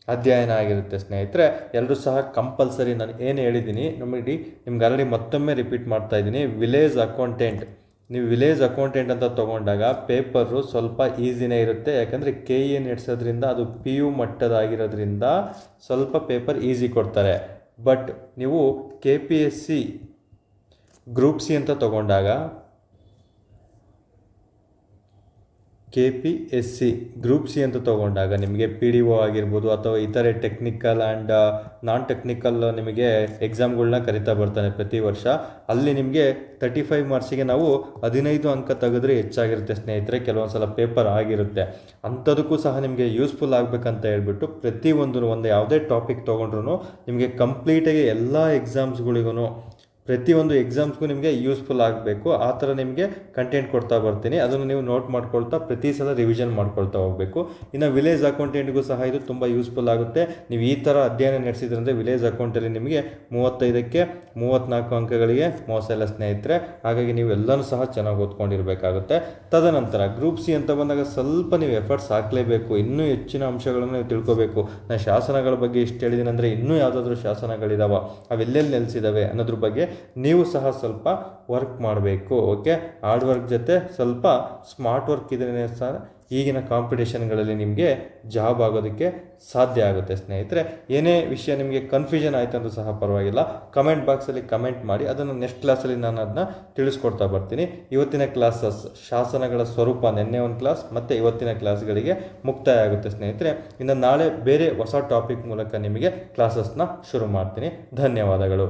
ಅಧ್ಯಯನ ಆಗಿರುತ್ತೆ ಸ್ನೇಹಿತರೆ. ಎಲ್ಲರೂ ಸಹ ಕಂಪಲ್ಸರಿ ನಾನು ಏನು ಹೇಳಿದ್ದೀನಿ ನಮಗೆ ನಿಮ್ಗೆ ಆಲ್ರೆಡಿ ಮತ್ತೊಮ್ಮೆ ರಿಪೀಟ್ ಮಾಡ್ತಾ ಇದ್ದೀನಿ. ವಿಲೇಜ್ ಅಕೌಂಟೆಂಟ್ ನೀವು ವಿಲೇಜ್ ಅಕೌಂಟೆಂಟ್ ಅಂತ ತೊಗೊಂಡಾಗ ಪೇಪರು ಸ್ವಲ್ಪ ಈಸಿನೇ ಇರುತ್ತೆ. ಯಾಕಂದರೆ ಕೆ ಇ ನಡೆಸೋದ್ರಿಂದ ಅದು ಪಿ ಯು ಮಟ್ಟದಾಗಿರೋದ್ರಿಂದ ಸ್ವಲ್ಪ ಪೇಪರ್ ಈಸಿ ಕೊಡ್ತಾರೆ. ಬಟ್ ನೀವು K P S C group C ಅಂತ ತಗೊಂಡಾಗ K P S C group C ಅಂತ ತೊಗೊಂಡಾಗ ನಿಮಗೆ ಪಿ ಡಿ ಒ ಆಗಿರ್ಬೋದು ಅಥವಾ ಇತರೆ ಟೆಕ್ನಿಕಲ್ ಆ್ಯಂಡ್ ನಾನ್ ಟೆಕ್ನಿಕಲ್ ನಿಮಗೆ ಎಕ್ಸಾಮ್ಗಳನ್ನ ಕರಿತಾ ಬರ್ತಾನೆ ಪ್ರತಿ ವರ್ಷ. ಅಲ್ಲಿ ನಿಮಗೆ ತರ್ಟಿ ಫೈವ್ ಮಾರ್ಕ್ಸಿಗೆ ನಾವು ಹದಿನೈದು ಅಂಕ ತೆಗೆದ್ರೆ ಹೆಚ್ಚಾಗಿರುತ್ತೆ ಸ್ನೇಹಿತರೆ ಕೆಲವೊಂದು ಸಲ ಪೇಪರ್ ಆಗಿರುತ್ತೆ. ಅಂಥದಕ್ಕೂ ಸಹ ನಿಮಗೆ ಯೂಸ್ಫುಲ್ ಆಗಬೇಕಂತ ಹೇಳ್ಬಿಟ್ಟು ಪ್ರತಿಯೊಂದು ಒಂದು ಯಾವುದೇ ಟಾಪಿಕ್ ತೊಗೊಂಡ್ರು ನಿಮಗೆ ಕಂಪ್ಲೀಟಾಗಿ ಎಲ್ಲ ಎಕ್ಸಾಮ್ಸ್ಗಳಿಗೂ ಪ್ರತಿಯೊಂದು ಎಕ್ಸಾಮ್ಸ್ಗೂ ನಿಮಗೆ ಯೂಸ್ಫುಲ್ ಆಗಬೇಕು. ಆ ಥರ ನಿಮಗೆ ಕಂಟೆಂಟ್ ಕೊಡ್ತಾ ಬರ್ತೀನಿ. ಅದನ್ನು ನೀವು ನೋಟ್ ಮಾಡ್ಕೊಳ್ತಾ ಪ್ರತಿ ಸಲ ರಿವಿಷನ್ ಮಾಡ್ಕೊಳ್ತಾ ಹೋಗಬೇಕು. ಇನ್ನು ವಿಲೇಜ್ ಅಕೌಂಟೆಂಟ್ಗೂ ಸಹ ಇದು ತುಂಬ ಯೂಸ್ಫುಲ್ ಆಗುತ್ತೆ. ನೀವು ಈ ಥರ ಅಧ್ಯಯನ ನಡೆಸಿದ್ರಂದರೆ ವಿಲೇಜ್ ಅಕೌಂಟಲ್ಲಿ ನಿಮಗೆ ಮೂವತ್ತೈದಕ್ಕೆ ಮೂವತ್ತ್ನಾಲ್ಕು ಅಂಕಗಳಿಗೆ ಮೋಸ ಎಲ್ಲ ಸ್ನೇಹಿತರೆ. ಹಾಗಾಗಿ ನೀವು ಎಲ್ಲನೂ ಸಹ ಚೆನ್ನಾಗಿ ಓದ್ಕೊಂಡಿರಬೇಕಾಗುತ್ತೆ. ತದನಂತರ ಗ್ರೂಪ್ ಸಿ ಅಂತ ಬಂದಾಗ ಸ್ವಲ್ಪ ನೀವು ಎಫರ್ಟ್ಸ್ ಹಾಕಲೇಬೇಕು. ಇನ್ನೂ ಹೆಚ್ಚಿನ ಅಂಶಗಳನ್ನು ನೀವು ತಿಳ್ಕೊಬೇಕು. ನಾನು ಶಾಸನಗಳ ಬಗ್ಗೆ ಇಷ್ಟು ಹೇಳಿದ್ದೀನಿ ಅಂದರೆ ಇನ್ನೂ ಯಾವುದಾದ್ರೂ ಶಾಸನಗಳಿದಾವೆ? ಅವೆಲ್ಲೆಲ್ಲಿ ನೆಲೆಸಿದ್ದಾವೆ ಅನ್ನೋದ್ರ ಬಗ್ಗೆ ನೀವು ಸಹ ಸ್ವಲ್ಪ ವರ್ಕ್ ಮಾಡಬೇಕು ಓಕೆ ಹಾರ್ಡ್ ವರ್ಕ್ ಜೊತೆ ಸ್ವಲ್ಪ ಸ್ಮಾರ್ಟ್ ವರ್ಕ್ ಇದ್ರೆ ಸಹ ಈಗಿನ ಕಾಂಪಿಟೇಷನ್ಗಳಲ್ಲಿ ನಿಮಗೆ ಜಾಬ್ ಆಗೋದಕ್ಕೆ ಸಾಧ್ಯ ಆಗುತ್ತೆ ಸ್ನೇಹಿತರೆ. ಏನೇ ವಿಷಯ ನಿಮಗೆ ಕನ್ಫ್ಯೂಷನ್ ಆಯಿತು ಅಂದರೂ ಸಹ ಪರವಾಗಿಲ್ಲ. ಕಮೆಂಟ್ ಬಾಕ್ಸಲ್ಲಿ ಕಮೆಂಟ್ ಮಾಡಿ, ಅದನ್ನು ನೆಕ್ಸ್ಟ್ ಕ್ಲಾಸಲ್ಲಿ ನಾನು ಅದನ್ನ ತಿಳಿಸ್ಕೊಡ್ತಾ ಬರ್ತೀನಿ. ಇವತ್ತಿನ ಕ್ಲಾಸಸ್ ಶಾಸನಗಳ ಸ್ವರೂಪ ನಿನ್ನೆ ಒಂದು ಕ್ಲಾಸ್ ಮತ್ತು ಇವತ್ತಿನ ಕ್ಲಾಸ್ಗಳಿಗೆ ಮುಕ್ತಾಯ ಆಗುತ್ತೆ ಸ್ನೇಹಿತರೆ. ಇನ್ನು ನಾಳೆ ಬೇರೆ ಹೊಸ ಟಾಪಿಕ್ ಮೂಲಕ ನಿಮಗೆ ಕ್ಲಾಸಸ್ನ ಶುರು ಮಾಡ್ತೀನಿ. ಧನ್ಯವಾದಗಳು.